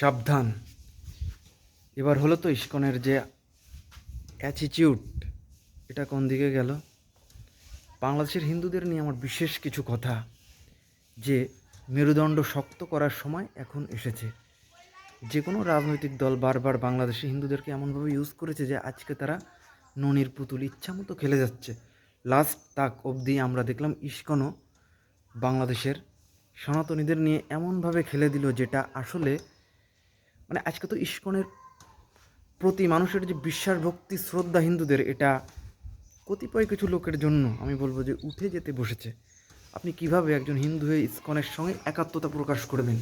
সাবধান। এবার হলো তো ইস্কনের যে অ্যাটিটিউড এটা কোন দিকে গেল? বাংলাদেশের হিন্দুদের নিয়ে আমার বিশেষ কিছু কথা, যে মেরুদণ্ড শক্ত করার সময় এখন এসেছে। যে কোনো রাজনৈতিক দল বারবার বাংলাদেশি হিন্দুদেরকে এমনভাবে ইউজ করেছে যে আজকে তারা ননির পুতুল ইচ্ছা মতো খেলে যাচ্ছে। লাস্ট তাক অবধি আমরা দেখলাম ইস্কনও বাংলাদেশের সনাতনীদের নিয়ে এমনভাবে খেলে দিল যেটা আসলে মানে আজকে তো ইস্কনের প্রতি মানুষের যে বিশ্বাস, ভক্তি, শ্রদ্ধা হিন্দুদের, এটা কতিপয় কিছু লোকের জন্য আমি বলব যে উঠে যেতে বসেছে। আপনি কীভাবে একজন হিন্দু হয়ে ইস্কনের সঙ্গে একাত্মতা প্রকাশ করবেন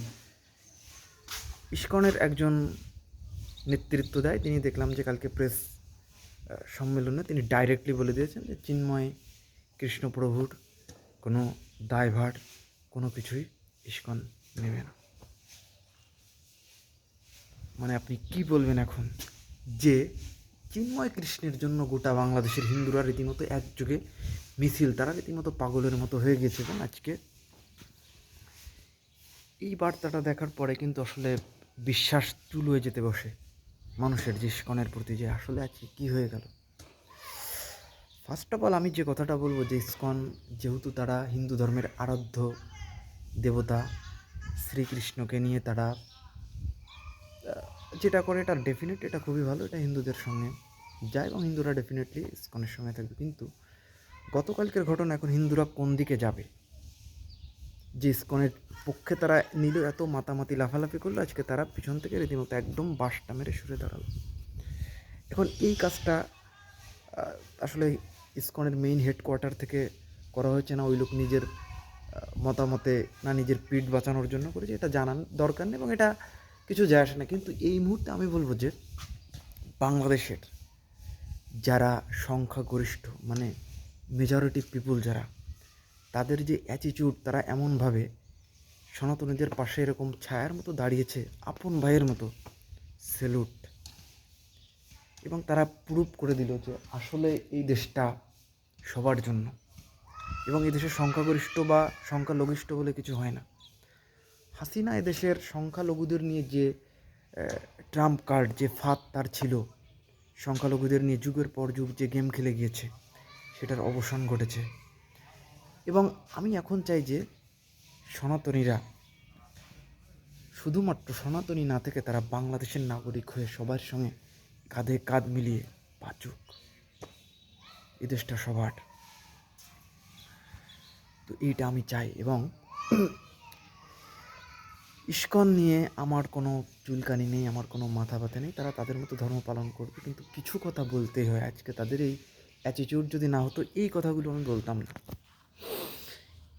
ইস্কনের একজন নেতৃত্ব দেয়, তিনি দেখলাম যে কালকে প্রেস সম্মেলনে তিনি ডাইরেক্টলি বলে দিয়েছেন যে চিন্ময় কৃষ্ণপ্রভুর কোনো দায়ভার, কোনো কিছুই ইস্কন নেবে না। মানে আপনি কি বলবেন এখন? যে চিন্ময় কৃষ্ণের জন্য গোটা বাংলাদেশের হিন্দুরা রীতিমতো একযোগে মিছিল, তারা রীতিমতো পাগলের মতো হয়ে এবং আজকে। এই বার্তাটা দেখার পরে কিন্তু আসলে বিশ্বাস চুল হয়ে যেতে বসে মানুষের যে ইস্কনের প্রতি যে আসলে আছে কি হয়ে গেল। ফার্স্ট অফ অল আমি যে কথাটা বলব যে ইস্কন, যেহেতু তারা হিন্দু ধর্মের আরাধ্য দেবতা, শ্রীকৃষ্ণকে নিয়ে তারা যেটা করে এটা ডেফিনেট এটা খুবই ভালো, এটা হিন্দুদের সঙ্গে যায় এবং হিন্দুরা ডেফিনেটলি ইস্কনের সঙ্গে থাকবে। কিন্তু গতকালকের ঘটনা এখন হিন্দুরা কোন দিকে যাবে? যে ইস্কনের পক্ষে তারা নিল, এত মাতামাতি, লাফালাফি করল, আজকে তারা পিছন থেকে রীতিমতো একদম বাসটা মেরে সরে দাঁড়াল। এখন এই কাজটা আসলে ইস্কনের মেইন হেডকোয়ার্টার থেকে করা হয়েছে না, ওই লোক নিজের মতামতে না নিজের পিঠ বাঁচানোর জন্য করেছে, এটা জানান দরকার নেই এবং এটা কিছু যায় আসে না। কিন্তু এই মুহূর্তে আমি বলব যে বাংলাদেশের যারা সংখ্যাগরিষ্ঠ মানে মেজরিটি পিপুল যারা, তাদের যে অ্যাটিটিউড তারা এমনভাবে সনাতনীদের পাশে এরকম ছায়ার মতো দাঁড়িয়েছে, আপন ভাইয়ের মতো সেলুট এবং তারা প্রুভ করে দিল যে আসলে এই দেশটা সবার জন্য। এবং এই দেশের সংখ্যাগরিষ্ঠ বা সংখ্যালঘিষ্ঠ বলে কিছু হয় না। হাসিনা এদেশের সংখ্যালঘুদের নিয়ে যে ট্রাম্প কার্ড, যে ফাঁদ তার ছিল, সংখ্যালঘুদের নিয়ে যুগের পর যুগ যে গেম খেলে গিয়েছে, সেটার অবসান ঘটেছে। এবং আমি এখন চাই যে, সনাতনীরা, শুধুমাত্র সনাতনী না থেকে তারা বাংলাদেশের নাগরিক হয়ে সবার সঙ্গে কাঁধে কাঁধ মিলিয়ে বাঁচুক। এ দেশটা সবার। তো এইটা আমি চাই এবং ইস্কন নিয়ে আমার কোনো চুলকানি নেই, আমার কোনো মাথা ব্যথা নেই, তারা তাদের মতো ধর্ম পালন করবে। কিন্তু কিছু কথা বলতেই হয়, আজকে তাদের এই অ্যাটিটিউড যদি না হতো, এই কথাগুলো আমি বলতাম না।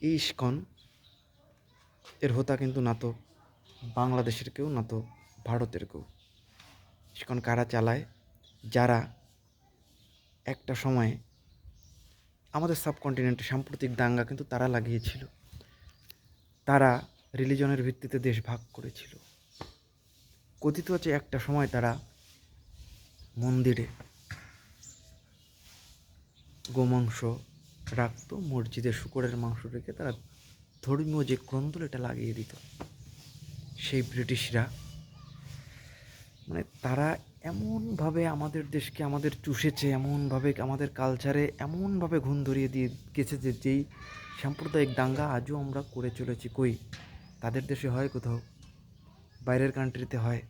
এই ইস্কন, এর হোতা কিন্তু না তো বাংলাদেশের কেউ, না তো ভারতের কেউ। ইস্কন কারা চালায়? যারা একটা সময়ে আমাদের সাবকন্টিনেন্টে সাম্প্রতিক দাঙ্গা কিন্তু তারা লাগিয়েছিল। তারা রিলিজনের ভিত্তিতে দেশ ভাগ করেছিল। কথিত আছে একটা সময় তারা মন্দিরে গোমাংস রাখতো, মসজিদে শুকরের মাংস রেখে তারা ধর্মীয় যে ক্রন্দল এটা লাগিয়ে দিত, সেই ব্রিটিশরা। মানে তারা এমনভাবে আমাদের দেশকে আমাদের চুষেছে, এমনভাবে আমাদের কালচারে এমনভাবে ঘুণ ধরিয়ে দিয়ে গেছে যে যেই সাম্প্রদায়িক দাঙ্গা আজও আমরা করে চলেছি কই? তাদের দেশে হয় কোথাও, বাইরের কান্ট্রিতে হয়।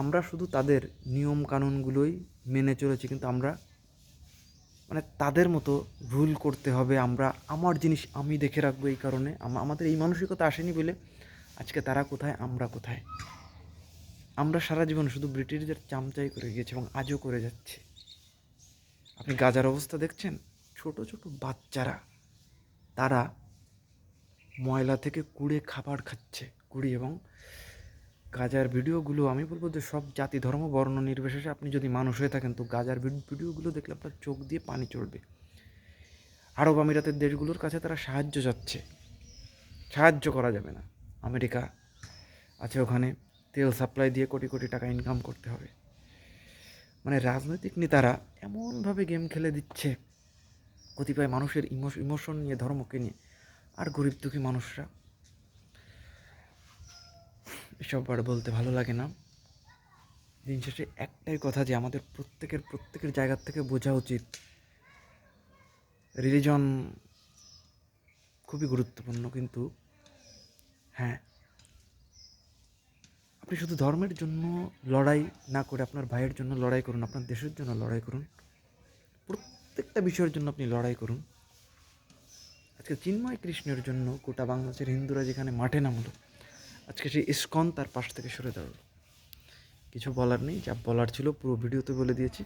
আমরা শুধু তাদের নিয়ম কানুনগুলোই মেনে চলেছি, কিন্তু আমরা মানে তাদের মতো রুল করতে হবে। আমরা, আমার জিনিস আমি দেখে রাখব এই কারণে। আমাদের এই মানসিকতা আসেনি বলে আজকে তারা কোথায়, আমরা কোথায়? আমরা সারা জীবন শুধু ব্রিটিশদের চামচাই করে গিয়েছি এবং আজও করে যাচ্ছি। আপনি গাজার অবস্থা দেখছেন? ছোট ছোট বাচ্চারা, তারা ময়লা থেকে কুড়ে খাবার খাচ্ছে, কুড়ি এবং গাজার ভিডিওগুলো আমি বলব যে সব জাতি, ধর্ম, বর্ণ নির্বিশেষে আপনি যদি মানুষ হয়ে থাকেন তো গাজার ভিডিওগুলো দেখলে আপনার চোখ দিয়ে পানি চড়বে। আরব আমিরাতের দেশগুলোর কাছে তারা সাহায্য যাচ্ছে সাহায্য করা যাবে না। আমেরিকা আছে ওখানে, তেল সাপ্লাই দিয়ে কোটি কোটি টাকা ইনকাম করতে হবে। মানে রাজনৈতিক নেতারা এমনভাবে গেম খেলে দিচ্ছে, কতিপয় মানুষের ইমোশন নিয়ে, ধর্মকে নিয়ে। আর গরিব দুঃখী মানুষরা। এসব আর বলতে ভালো লাগে না। দিন শেষে একটাই কথা যে আমাদের প্রত্যেকের প্রত্যেকের জায়গার থেকে বোঝা উচিত রিলিজন খুবই গুরুত্বপূর্ণ কিন্তু হ্যাঁ। আপনি শুধু ধর্মের জন্য লড়াই না করে আপনার ভাইয়ের জন্য লড়াই করুন, আপনার দেশের জন্য লড়াই করুন, প্রত্যেকটা বিষয়ের জন্য আপনি লড়াই করুন। আজকে চিন্ময় কৃষ্ণের জন্য গোটা বাংলাদেশের হিন্দুরা যেখানে মাঠে নামলো, আজকে সেই ইস্কন তার পাশ থেকে সরে দাঁড়াল। কিছু বলার নেই, যা বলার ছিল পুরো ভিডিওতে বলে দিয়েছি।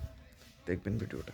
দেখবেন ভিডিওটা।